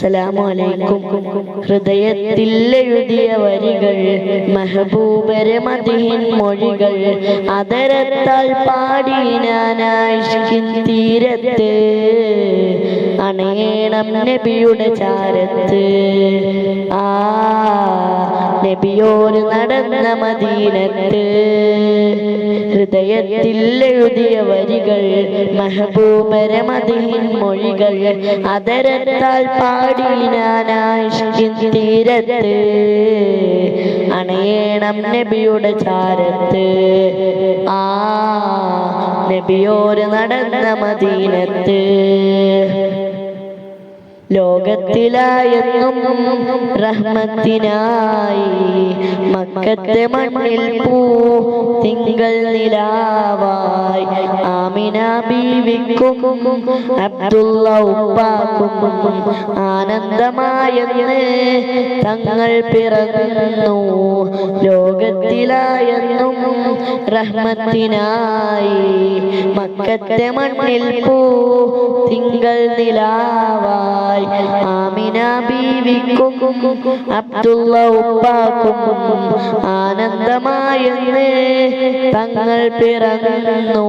അസ്സലാമലൈക്കും. ഹൃദയത്തിൽ എഴുതിയ വരികൾ മെഹബൂബരെ മതിഹിൻ മൊഴികൾ അതരത്താൽ പാടി ഞാനായിഷ്കിൻ തീരത്ത്. അണയണം നബിയുടെ ചാരത്ത്. ആ നബിയോട് നടന്ന മദീനത്ത്. ഹൃദയത്തിൽ എഴുതിയ വരികൾ മെഹബൂബരെ മതിഹിൻ മൊഴികൾ അതരത്താൽ പാടി തീരത്ത്. അണയേണം നബിയുടെ ചാരത്ത്. ആ നബിയോര് നടന്ന മദീനത്ത്. ലോകത്തിലായെന്നും റഹ്മത്തിനായി മക്കത്തെ മണ്ണിൽ പൂ തിങ്കൾ നിലാവായി. ആമിന ബീവിക്കും അബ്ദുള്ള ഉപ്പാക്കും ആനന്ദമായെന്ന് തങ്ങൾ പിറന്നു. ലോകത്തിലായെന്നും റഹ്മത്തിനായി. മക്കത്തെ മണ്ണിൽ പൂ തിങ്കൾ നിലാവായി. ആമിന ബീവിക്കും അബ്ദുള്ള ഉപ്പാക്കും ആനന്ദമായെന്ന് തങ്ങൾ പിറന്നു.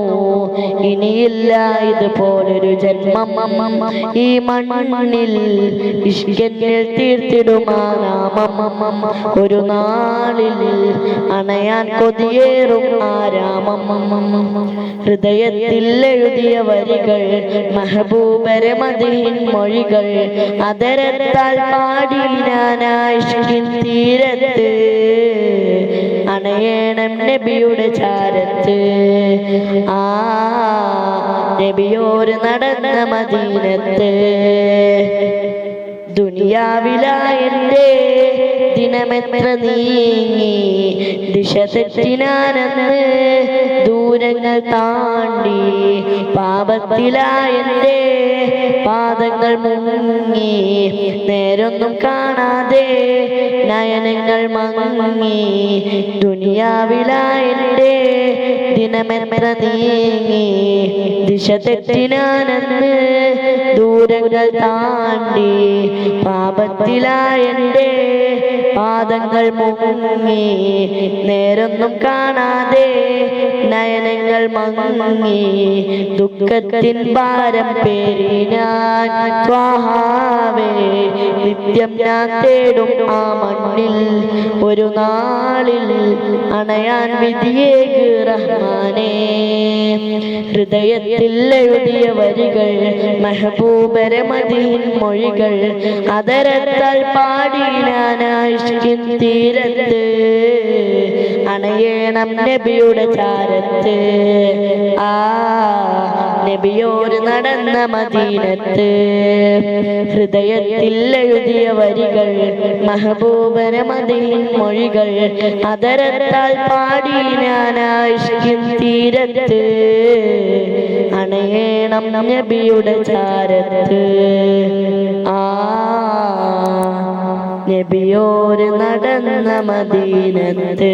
ഇനിയില്ല ഇതുപോലൊരു ജന്മം. ഈ മണ്ണിൽ ഇഷ്കന്നിൽ തീർത്തിടുമാനാമം. ഒരു നാളിൽ അണയാൻ കൊതിയേറും ആരാമം ഹൃദയത്തിൽ എഴുതിയ വരികൾ മഹബൂബരമതിൻ മൊഴികൾ അതരത്താൽ പാടി ഞാനായിഷ്കിൻ തീരത്ത്. അണയണം നബിയുടെ ചാരത്ത്. ആ നബിയോര് നടന്ന മദീനത്ത്. ദുനിയാവിലായന്റെ ദിനമെത്ര നീങ്ങി? ദിശ തെറ്റിനാനെന്ന് ദൂരങ്ങൾ താണ്ടി. പാപത്തിലായെന്റെ പാദങ്ങൾ മുങ്ങി നേരൊന്നും കാണാതെ നയനങ്ങൾ മങ്ങി ദുനിയാവിലായേ ദിനമെത്ര നീങ്ങി? ദിശ തെറ്റിനാനെന്ന് ദൂരങ്ങൾ താണ്ടി പാപത്തിലായേ പാദങ്ങൾ മുങ്ങി നേരൊന്നും കാണാതെ നയനങ്ങൾ മങ്ങി ദുഃഖത്തിൻ ഭാരം പേരി ഞാൻ സ്വാഹാവേ നിത്യം ഞാൻ തേടും ആ മണ്ണിൽ ഒരു നാളിൽ അണയാൻ വിധിയേ റഹ്മാനേ. ഹൃദയത്തിൽ എഴുതിയ വരികൾ മെഹബൂബരെ മദീൻ മൊഴികൾ അതരത്താൽ പാടി ഞാനായി തീരത്ത്. അണയണം നബിയുടെ ചാരത്ത്. ആ നബിയോര് നടന്ന മദീനത്ത്. ഹൃദയത്തിൽ എഴുതിയ വരികൾ മഹബൂബന മദീൻ മൊഴികൾ അതരത്താൽ പാടി ഞാനായിഷ്കിൻ തീരത്ത്. അണയേണം നബിയുടെ ചാരത്ത്. ആ നബിയോര് നടന്ന മദീനത്ത്.